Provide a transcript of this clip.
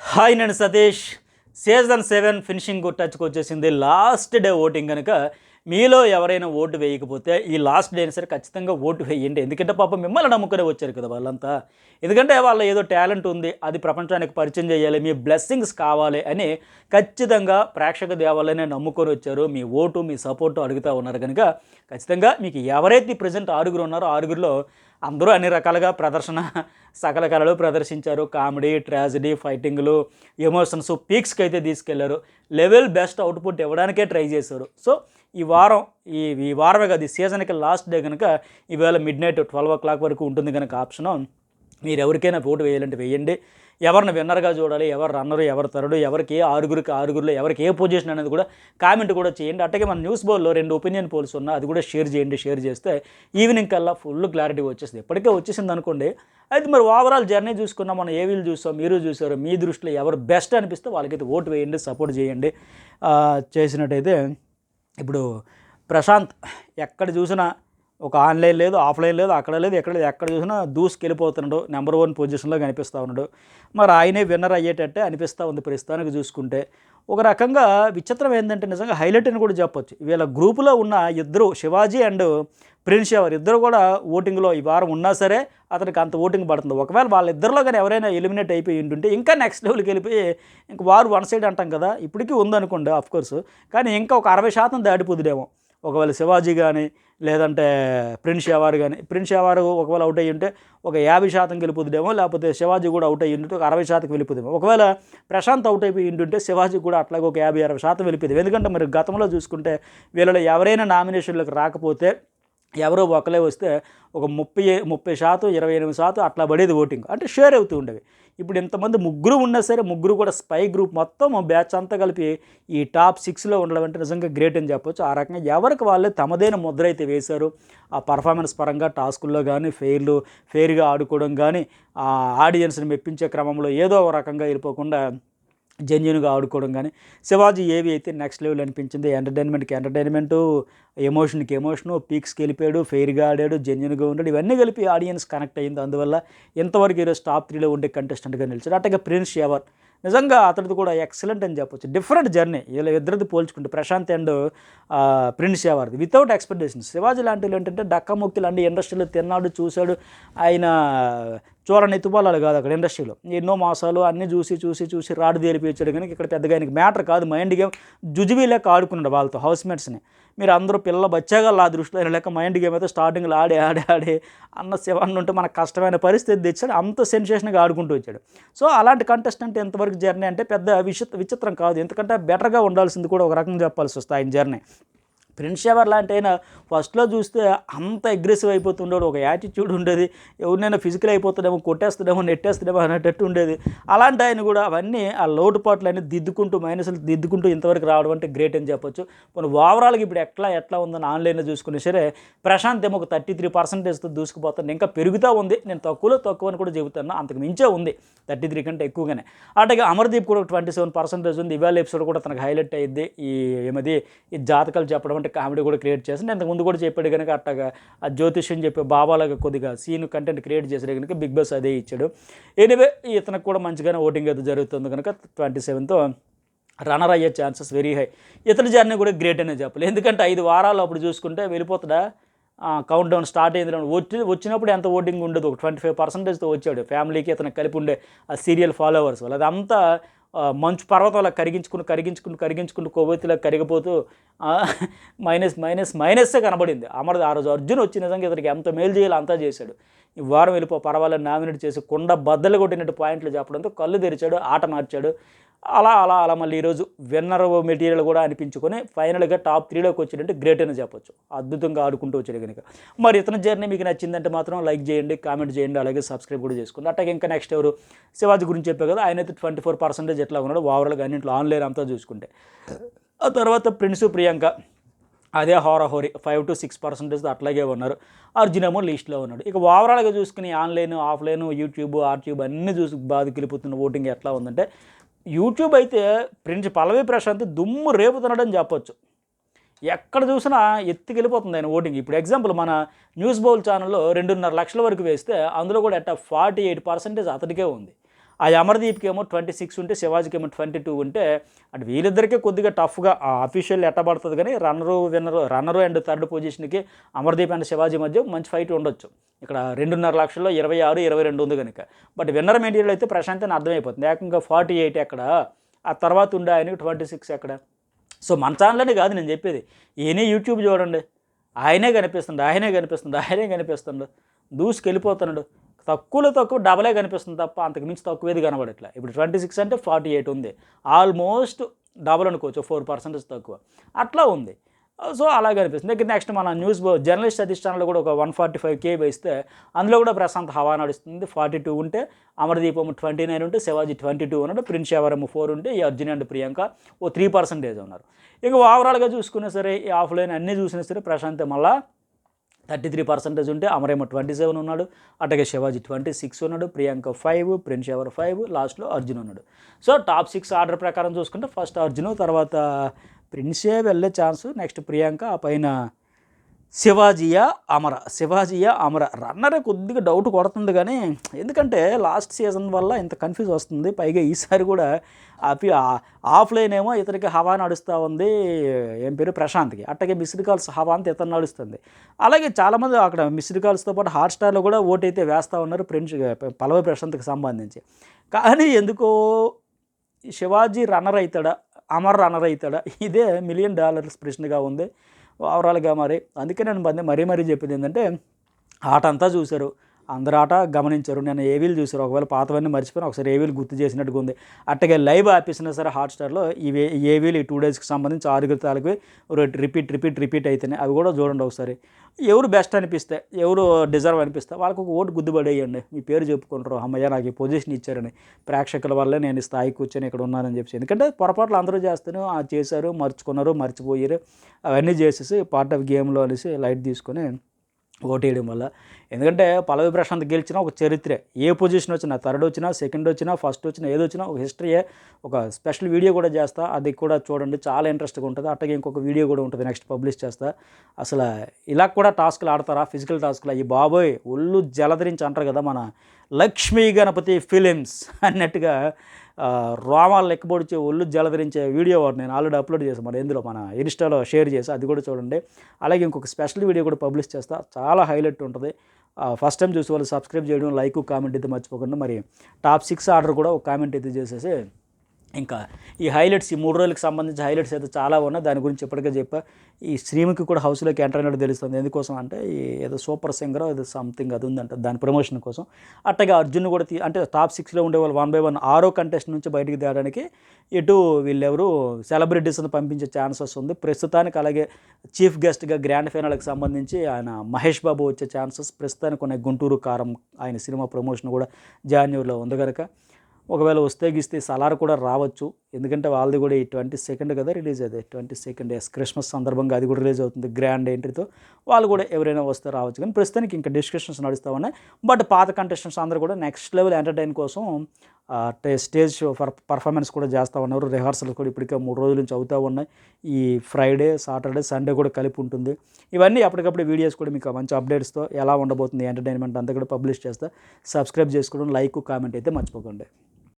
Hi నేను Satish. Season seven finishing టచ్కి వచ్చేసింది లాస్ట్ డే ఓటింగ్ కనుక మీలో ఎవరైనా ఓటు వేయకపోతే ఈ లాస్ట్ డే సరే ఖచ్చితంగా ఓటు వేయండి. ఎందుకంటే పాపం మిమ్మల్ని నమ్ముకునే వచ్చారు కదా వాళ్ళంతా. ఎందుకంటే వాళ్ళ ఏదో టాలెంట్ ఉంది అది ప్రపంచానికి పరిచయం చేయాలి మీ బ్లెస్సింగ్స్ కావాలి అని ఖచ్చితంగా ప్రేక్షక దేవాలయనే నమ్ముకొని వచ్చారు. మీ ఓటు మీ సపోర్టు అడుగుతూ ఉన్నారు కనుక ఖచ్చితంగా మీకు ఎవరైతే ప్రజెంట్ ఆరుగురు ఉన్నారో ఆరుగురిలో అందరూ అన్ని రకాలుగా ప్రదర్శన సకల కళలు ప్రదర్శించారు. కామెడీ ట్రాజడీ ఫైటింగ్లు ఎమోషన్స్ పీక్స్కి అయితే తీసుకెళ్ళారు. లెవెల్ బెస్ట్ అవుట్పుట్ ఇవ్వడానికే ట్రై చేశారు. సో ఈ వారం ఈ ఈ వారమే కాదు ఈ సీజన్కి లాస్ట్ డే కనుక ఈవేళ midnight twelve o'clock వరకు ఉంటుంది కనుక ఆప్షను మీరు ఎవరికైనా ఓటు వేయాలంటే వేయండి. ఎవరిని విన్నర్గా చూడాలి ఎవరు రన్నరు ఎవరు తరుడు ఎవరికి ఏ ఆరుగురికి ఆరుగురులో ఎవరికి ఏ పొజిషన్ అనేది కూడా కామెంట్ కూడా చేయండి. అట్టగే మన న్యూస్ బోల్లో రెండు ఒపీనియన్ పోల్స్ ఉన్నా అది కూడా షేర్ చేయండి షేర్ చేస్తే ఈవినింగ్ కల్లా ఫుల్ క్లారిటీ వచ్చేస్తుంది. ఇప్పటికే వచ్చేసింది అనుకోండి అయితే మరి ఓవరాల్ జర్నీ చూసుకున్నా మనం ఏవీలు చూసాం మీరు చూసారు మీ దృష్టిలో ఎవరు బెస్ట్ అనిపిస్తే వాళ్ళకైతే ఓటు వేయండి సపోర్ట్ చేయండి. చేసినట్టయితే ఇప్పుడు ప్రశాంత్ ఎక్కడ చూసినా ఒక ఆన్లైన్ లేదు ఆఫ్లైన్ లేదు అక్కడ లేదు ఎక్కడ లేదు. ఎక్కడ చూసినా దూసుకెళ్ళిపోతున్నాడు నెంబర్ వన్ పొజిషన్లో కనిపిస్తూ ఉన్నాడు. మరి ఆయనే విన్నర్ అయ్యేటట్టే అనిపిస్తూ ఉంది ప్రస్తుతానికి చూసుకుంటే. ఒక రకంగా విచిత్రం ఏంటంటే నిజంగా హైలైట్ అని కూడా చెప్పొచ్చు. వీళ్ళ గ్రూపులో ఉన్న ఇద్దరు శివాజీ అండ్ ప్రిన్స్ ఎవరు? ఇద్దరు కూడా ఓటింగ్లో ఈ వారం ఉన్నా సరే అతనికి అంత ఓటింగ్ పడుతుంది. ఒకవేళ వాళ్ళిద్దరిలో కానీ ఎవరైనా ఎలిమినేట్ అయిపోయి ఉంటుంటే ఇంకా నెక్స్ట్ లెవెల్కి వెళ్ళిపోయి ఇంక వారు వన్ సైడ్ అంటాం కదా ఇప్పటికీ ఉందనుకోండి ఆఫ్కోర్స్ కానీ ఇంకా ఒక అరవై శాతం దాటిపోదుడేమో. ఒకవేళ శివాజీ కానీ లేదంటే ప్రిన్స్ షేవార్ కానీ ప్రిన్స్ షేవార్ ఒకవేళ అవుట్ అయ్యి ఉంటే ఒక యాభై శాతం గెలుపుతుండేమో లేకపోతే శివాజీ కూడా అవుట్ అయ్యి ఉంటే ఒక అరవై శాతం వెళ్ళిపోదేమో. ఒకవేళ ప్రశాంత్ అవుట్ అయిపోయి ఉంటుంటే శివాజీ కూడా అట్లాగే ఒక యాభై అరవై శాతం వెళ్ళిపోయింది. ఎందుకంటే మరి గతంలో చూసుకుంటే వీళ్ళలో ఎవరైనా నామినేషన్లకు రాకపోతే ఎవరో ఒకలే వస్తే ఒక ముప్పై ముప్పై శాతం ఇరవై ఎనిమిది శాతం అట్లా పడేది ఓటింగ్. అంటే షేర్ అవుతూ ఉండేవి. ఇప్పుడు ఇంతమంది ముగ్గురు ఉన్నా సరే ముగ్గురు కూడా స్పై గ్రూప్ మొత్తం బ్యాచ్ అంతా కలిపి ఈ టాప్ సిక్స్లో ఉండడం అంటే నిజంగా గ్రేట్ అని చెప్పొచ్చు. ఆ రకంగా ఎవరికి వాళ్ళే తమదైన ముద్ర అయితే వేశారు. ఆ పర్ఫార్మెన్స్ పరంగా టాస్కుల్లో కానీ ఫెయిర్లు ఫెయిర్గా ఆడుకోవడం కానీ ఆ ఆడియన్స్ని మెప్పించే క్రమంలో ఏదో ఒక రకంగా వెళ్ళిపోకుండా జెన్యున్గా ఆడుకోవడం కానీ. శివాజీ ఏవి అయితే నెక్స్ట్ లెవెల్ అనిపించింది? ఎంటర్టైన్మెంట్కి ఎంటర్టైన్మెంటు ఎమోషన్కి ఎమోషను పీక్స్కి వెళ్ళిపోయాడు ఫెయిర్గా ఆడాడు జెన్యున్గా ఉన్నాడు. ఇవన్నీ కలిపి ఆడియన్స్ కనెక్ట్ అయ్యింది. అందువల్ల ఎంతవరకు ఈరోజు టాప్ త్రీలో ఉండే కంటెస్టెంట్గా నిలిచాడు. అట్లాగే ప్రిన్స్ షేవర్ నిజంగా అతడిది కూడా ఎక్సలెంట్ అని చెప్పొచ్చు. డిఫరెంట్ జర్నీ వీళ్ళ ఇద్దరిది పోల్చుకుంటే ప్రశాంత్ అండ్ ప్రిన్స్ షేవర్ది వితౌట్ ఎక్స్పెక్టేషన్స్ శివాజీ లాంటి వాళ్ళు ఏంటంటే డక్కముక్కి లాంటి ఇండస్ట్రీలో తిన్నాడు చూశాడు. ఆయన చూడని ఎత్తుపాలాలు కాదు అక్కడ ఇండస్ట్రీలో. ఎన్నో మాసాలు అన్నీ చూసి చూసి చూసి రాడు తేలిపించాడు కానీ ఇక్కడ పెద్దగా ఆయనకి మ్యాటర్ కాదు. మైండ్ గేమ్ జుజువి లెక్క ఆడుకున్నాడు వాళ్ళతో హౌస్ మేట్స్ని మీరు అందరూ పిల్లల బచ్చాగా ఆ దృష్టిలో ఆయన లెక్క మైండ్ గేమ్ అయితే స్టార్టింగ్లో ఆడి ఆడి ఆడి అన్న శివన్ ఉంటే మనకు కష్టమైన పరిస్థితి తెచ్చాడు. అంత సెన్సేషన్గా ఆడుకుంటూ వచ్చాడు. సో అలాంటి కంటెస్టెంట్ ఎంతవరకు జర్నీ అంటే పెద్ద విచిత్ర విచిత్రం కాదు. ఎందుకంటే బెటర్గా ఉండాల్సింది కూడా ఒక రకంగా చెప్పాల్సి వస్తుంది ఆయన జర్నీ ప్రిన్స్ షవర్ లాంటి అయినా ఫస్ట్లో చూస్తే అంత అగ్రెసివ్ అయిపోతుండేది ఒక యాటిట్యూడ్ ఉండేది. ఎవరినైనా ఫిజికల్ అయిపోతుండేమో కొట్టేస్తుండేమో నెట్టేస్తుండేమో అనేటట్టు ఉండేది. అలాంటి ఆయన కూడా అవన్నీ ఆ లోటుపాట్లు అన్ని దిద్దుకుంటూ మైనస్లు దిద్దుకుంటూ ఇంతవరకు రావడం అంటే గ్రేట్ అని చెప్పొచ్చు. మన ఓవరాల్గా ఇప్పుడు ఎట్లా ఎట్లా ఉందని ఆన్లైన్లో చూసుకునే సరే ప్రశాంత్ ఏమో ఒక థర్టీ త్రీ పర్సెంటేజ్తో దూసుకుపోతాను ఇంకా పెరుగుతూ ఉంది. నేను తక్కువలో తక్కువ అని కూడా చెబుతాను అంతకు మించే ఉంది థర్టీ త్రీ కంటే ఎక్కువగానే. అట్లాగే అమర్దీప్ కూడా ట్వంటీ సెవెన్ పర్సెంటేజ్ ఉంది. ఇవాళ ఎపిసోడ్ కూడా తనకు హైలైట్ అయ్యింది ఈ ఏమది ఈ జాతకాలు చెప్పడం అంటే కామెడీ కూడా క్రియేట్ చేసి నేను ముందు కూడా చెప్పాడు కనుక అట్టగా ఆ జ్యోతిష్యం చెప్పే బాబాలాగా కొద్దిగా సీన్ కంటెంట్ క్రియేట్ చేసాడు కనుక బిగ్ బాస్ అదే ఇచ్చాడు. ఎనివే ఇతనికి కూడా మంచిగానే ఓటింగ్ అయితే జరుగుతుంది కనుక ట్వంటీ సెవెన్తో రన్నర్ అయ్యే ఛాన్సెస్ వెరీ హై. ఇతని జర్నీ కూడా గ్రేట్ అనే చెప్పాలి. ఎందుకంటే ఐదు వారాలు అప్పుడు చూసుకుంటే వెళ్ళిపోతాడా? కౌంట్ డౌన్ స్టార్ట్ అయింది వచ్చి వచ్చినప్పుడు ఎంత ఓటింగ్ ఉండదు. ఒక ట్వంటీ ఫైవ్ పర్సెంటేజ్తో వచ్చాడు. ఫ్యామిలీకి ఇతను కలిపి ఉండే ఆ సీరియల్ ఫాలోవర్స్ వాళ్ళు. అదంతా మంచు పర్వతంలా కరిగించుకుని కరిగించుకుని కరిగించుకుని కొవ్వొత్తిలా కరిగిపోతూ మైనస్ మైనస్ మైనస్సే కనబడింది. అమరది ఆ రోజు అర్జున్ వచ్చి నిజంగా ఇతనికి ఎంత మేలు చేయాలో అంతా చేశాడు. ఈ వారం వెళ్ళిపో పర్వాలేదు నామినేట్ చేసి కుండ బద్దలు కొట్టినట్టు పాయింట్లు చెప్పడంతో కళ్ళు తెరిచాడు ఆట మార్చాడు. అలా అలా అలా మళ్ళీ ఈరోజు విన్నర్ మెటీరియల్ కూడా అనిపించుకొని ఫైనల్గా టాప్ త్రీలోకి వచ్చాడంటే గ్రేట్ అని చెప్పొచ్చు. అద్భుతంగా ఆడుకుంటూ వచ్చాడు కనుక. మరి ఇతని జర్నీ మీకు నచ్చిందంటే మాత్రం లైక్ చేయండి కామెంట్ చేయండి అలాగే సబ్స్క్రైబ్ కూడా చేసుకోండి అట్లాగే ఇంకా నెక్స్ట్ ఎవరు? శివాజీ గురించి చెప్పే కదా ఆయన అయితే ట్వంటీ ఫోర్ పర్సెంటేజ్ ఎట్లా ఉన్నాడు ఓవరాల్గా అన్నింటిలో ఆన్లైన్ అంతా చూసుకుంటే. ఆ తర్వాత ప్రిన్స్ ప్రియాంక. అదే హోరహోరి ఫైవ్ టు సిక్స్ పర్సెంటేజ్ అట్లాగే ఉన్నారు. అర్జున్ ఏమో లిస్ట్లో ఉన్నాడు. ఇక ఓవరాల్గా చూసుకుని ఆన్లైన్ ఆఫ్లైన్ యూట్యూబ్ ఆర్ట్యూబ్ అన్నీ చూసి బాధకెళ్ళిపోతున్న ఓటింగ్ ఎట్లా ఉందంటే యూట్యూబ్ అయితే ప్రిన్స్ పల్లవి ప్రశాంత్ దుమ్ము రేపుతున్నాడని చెప్పొచ్చు. ఎక్కడ చూసినా ఎత్తుకెళ్ళిపోతుంది ఆయన ఓటింగ్ ఇప్పుడు ఎగ్జాంపుల్ మన న్యూస్ బౌల్ ఛానల్లో రెండున్నర లక్షల వరకు వేస్తే అందులో కూడా ఎట్టా ఫార్టీ ఎయిట్ పర్సెంటేజ్ అతడికే ఉంది. ఆ అమర్దీప్కి ఏమో ట్వంటీ సిక్స్ ఉంటే శివాజీకి ఏమో ట్వంటీ టూ ఉంటే అటు వీళ్ళిద్దరికీ కొద్దిగా టఫ్గా అఫీషియల్ ఎట్టబడుతుంది కానీ runner winner runner and third పొజిషన్కి అమర్దీప్ అండ్ శివాజీ మధ్య మంచి ఫైట్ ఉండొచ్చు. ఇక్కడ రెండున్నర లక్షల్లో ఇరవై ఆరు ఇరవై రెండు ఉంది కనుక. బట్ విన్నర్ మెటీరియల్ అయితే ప్రశాంత్ అని అర్థమైపోతుంది. ఏకంగా ఫార్టీ ఎయిట్ ఎక్కడ? ఆ తర్వాత ఉండే ఆయనకి ట్వంటీ సిక్స్ ఎక్కడ? సో మన ఛానల్లోనే కాదు నేను చెప్పేది. ఏనే యూట్యూబ్ చూడండి. ఆయనే కనిపిస్తుండు ఆయనే కనిపిస్తుంది ఆయనే కనిపిస్తుండు. దూసుకెళ్ళిపోతున్నాడు. తక్కువలో తక్కువ డబలే కనిపిస్తుంది తప్ప అంతకు మించి తక్కువేది కనబడట్లే. ఇప్పుడు ట్వంటీ సిక్స్ అంటే ఫార్టీ ఎయిట్ ఉంది. ఆల్మోస్ట్ డబల్ అనుకోవచ్చు ఫోర్ పర్సెంటేజ్ తక్కువ. అట్లా ఉంది. సో అలా కనిపిస్తుంది. ఇంకా నెక్స్ట్ మన న్యూస్ బో- జర్నలిస్ట్ అధిష్టానంలో కూడా ఒక వన్ ఫార్టీ ఫైవ్ కే వేస్తే అందులో కూడా ప్రశాంత్ హవా నడుస్తుంది. ఫార్టీ టూ ఉంటే అమరదీపం ట్వంటీ నైన్ ఉంటే శివాజీ ట్వంటీ టూ ఉన్నాడు. ప్రిన్స్ ఎవరమ్ ఫోర్ ఉంటే ఈ Arjun and Priyanka o three percentage ఉన్నారు. ఇంకా ఓవరాల్గా చూసుకున్నా సరే ఈ ఆఫ్లైన్ అన్నీ చూసినా సరే ప్రశాంత్ మళ్ళా థర్టీ త్రీ పర్సెంటేజ్ ఉంటే అమరేమో ట్వంటీ సెవెన్ ఉన్నాడు అట్లాగే శివాజీ ట్వంటీ సిక్స్ ఉన్నాడు Priyanka five Prince Yawar five లాస్ట్లో అర్జున్ ఉన్నాడు. సో టాప్ సిక్స్ ఆర్డర్ ప్రకారం చూసుకుంటే ఫస్ట్ అర్జున్ తర్వాత ప్రిన్సే వెళ్ళే ఛాన్స్ నెక్స్ట్ ప్రియాంక ఆ పైన శివాజీయా అమర శివాజీయా అమర. రన్నరే కొద్దిగా డౌట్ కొడుతుంది కానీ ఎందుకంటే లాస్ట్ సీజన్ వల్ల ఇంత కన్ఫ్యూజ్ వస్తుంది. పైగా ఈసారి కూడా ఆపి ఆఫ్లైన్ ఏమో ఇతనికి హవా నడుస్తూ ఉంది. ఏం పేరు? ప్రశాంత్కి. అట్టగే మిస్డ్ కాల్స్ హవా అంతా ఇతను నడుస్తుంది. అలాగే చాలామంది అక్కడ మిస్డ్ కాల్స్తో పాటు హాట్ స్టార్లో కూడా ఓటైతే వేస్తూ ఉన్నారు ప్రిన్స్ పలవ ప్రశాంత్కి సంబంధించి. కానీ ఎందుకో శివాజీ రన్నర్ అవుతాడా? అమర్ రన్నర్ అవుతాడా? ఇదే మిలియన్ డాలర్స్ ప్రశ్నగా ఉంది. ఓవరాల్గా మరి. అందుకే నేను మధ్య మరీ మరీ చెప్పింది ఏంటంటే ఆట అంతా చూశారు. అందరాట ఆట గమనించారు. నేను ఏవీలు చూసారు? ఒకవేళ పాతవన్నీ మర్చిపోయిన ఒకసారి ఏవీలు గుర్తు చేసినట్టుగా ఉంది. అట్టగే లైవ్ ఆపేసినా సరే హాట్స్టార్లో ఇవి ఏవీలు ఈ టూ డేస్కి సంబంధించి ఆరుగురు తాలూకు రిపీట్ రిపీట్ రిపీట్ అయితేనే అవి కూడా చూడండి ఒకసారి. ఎవరు బెస్ట్ అనిపిస్తే ఎవరు డిజర్వ్ అనిపిస్తే వాళ్ళకి ఒక ఓటు గుద్దుబడేయండి. మీ పేరు చెప్పుకుంటారు. అమ్మయ్య నాకు ఈ పొజిషన్ ఇచ్చారని. ప్రేక్షకుల వల్లే నేను స్థాయి కూర్చొని ఇక్కడ ఉన్నానని చెప్పి ఎందుకంటే పొరపాట్లు అందరూ చేస్తారు చేశారు మర్చుకున్నారు మర్చిపోయారు. అవన్నీ చేసేసి పార్ట్ ఆఫ్ గేమ్లో అనేసి లైట్ తీసుకొని ఓటేయడం వల్ల. ఎందుకంటే పల్లవి ప్రశాంత్ గెలిచినా ఒక చరిత్రే. ఏ పొజిషన్ వచ్చినా థర్డ్ వచ్చినా సెకండ్ వచ్చినా ఫస్ట్ వచ్చినా ఏది వచ్చినా ఒక హిస్టరీయే ఒక స్పెషల్ వీడియో కూడా చేస్తా. అది కూడా చూడండి చాలా ఇంట్రెస్ట్గా ఉంటుంది. అట్టగే ఇంకొక వీడియో కూడా ఉంటుంది నెక్స్ట్ పబ్లిష్ చేస్తా. అసలు ఇలా కూడా టాస్క్లు ఆడతారా? ఫిజికల్ టాస్క్లు? ఈ బాబోయ్ ఒళ్ళు జలధరించి అంటారు కదా మన లక్ష్మీ గణపతి ఫిలిమ్స్ అన్నట్టుగా రోమాలు లెక్కబొడిచే ఒళ్ళు జలధరించే వీడియో ఒకటి నేను ఆల్రెడీ అప్లోడ్ చేశాను మన ఎందులో మన ఇన్స్టాలో షేర్ చేసి అది కూడా చూడండి. అలాగే ఇంకొక స్పెషల్ వీడియో కూడా పబ్లిష్ చేస్తా. చాలా హైలైట్ ఉంటుంది. ఫస్ట్ టైం చూసే వాళ్ళు సబ్స్క్రైబ్ చేయడం లైక్ కామెంట్ అయితే మర్చిపోకుండా. మరి టాప్ సిక్స్ ఆర్డర్ కూడా ఒక కామెంట్ అయితే చేసేసి ఇంకా ఈ హైలైట్స్ ఈ మూడు రోజులకు సంబంధించి హైలైట్స్ అయితే చాలా ఉన్నాయి. దాని గురించి ఇప్పటికే చెప్పా. ఈ శ్రీముఖి కూడా హౌస్లోకి ఎంటర్ అయినట్టు తెలుస్తుంది. ఎందుకోసం అంటే ఏదో సూపర్ సింగర్ ఏదో సంథింగ్ అది ఉందంట దాని ప్రమోషన్ కోసం. అట్టగా అర్జున్ కూడా తీ- అంటే టాప్ సిక్స్లో ఉండే వాళ్ళు వన్ బై వన్ ఆరో కంటెస్ట్ నుంచి బయటికి తేడానికి ఇటు వీళ్ళెవరు సెలబ్రిటీస్ని పంపించే ఛాన్సెస్ ఉంది ప్రస్తుతానికి అలాగే చీఫ్ గెస్ట్గా గ్రాండ్ ఫైనల్కి సంబంధించి ఆయన మహేష్ బాబు వచ్చే ఛాన్సెస్. ప్రస్తుతానికి ఉన్నాయి గుంటూరు కారం ఆయన సినిమా ప్రమోషన్ కూడా జాన్యువరిలో ఉంది కనుక ఒకవేళ వస్తే గిస్తే సలార్ కూడా రావచ్చు. ఎందుకంటే వాళ్ళది కూడా ఈ ట్వంటీ సెకండ్ కదా రిలీజ్ అదే. ట్వంటీ సెకండ్ ఎస్ క్రిస్మస్ సందర్భంగా అది కూడా రిలీజ్ అవుతుంది. గ్రాండ్ ఎంట్రీతో వాళ్ళు కూడా ఎవరైనా వస్తే రావచ్చు. కానీ ప్రస్తుతానికి ఇంకా డిస్కషన్స్ నడుస్తూ ఉన్నాయి. బట్ పాత కంటెస్టెంట్స్ అందరూ కూడా నెక్స్ట్ లెవెల్ ఎంటర్టైన్ కోసం స్టేజ్ పర్ పర్ఫార్మెన్స్ కూడా చేస్తూ ఉన్నారు. రిహార్సల్ కూడా ఇప్పటికే మూడు రోజుల నుంచి అవుతూ ఉన్నాయి. ఈ ఫ్రైడే సాటర్డే సండే కూడా కలిపి ఉంటుంది. ఇవన్నీ అప్పటికప్పుడు వీడియోస్ కూడా మీకు మంచి అప్డేట్స్తో ఎలా ఉండబోతుంది ఎంటర్టైన్మెంట్ అంతా కూడా పబ్లిష్ చేస్తా. సబ్స్క్రైబ్ చేసుకోవడం లైక్ కామెంట్ అయితే మర్చిపోకండి.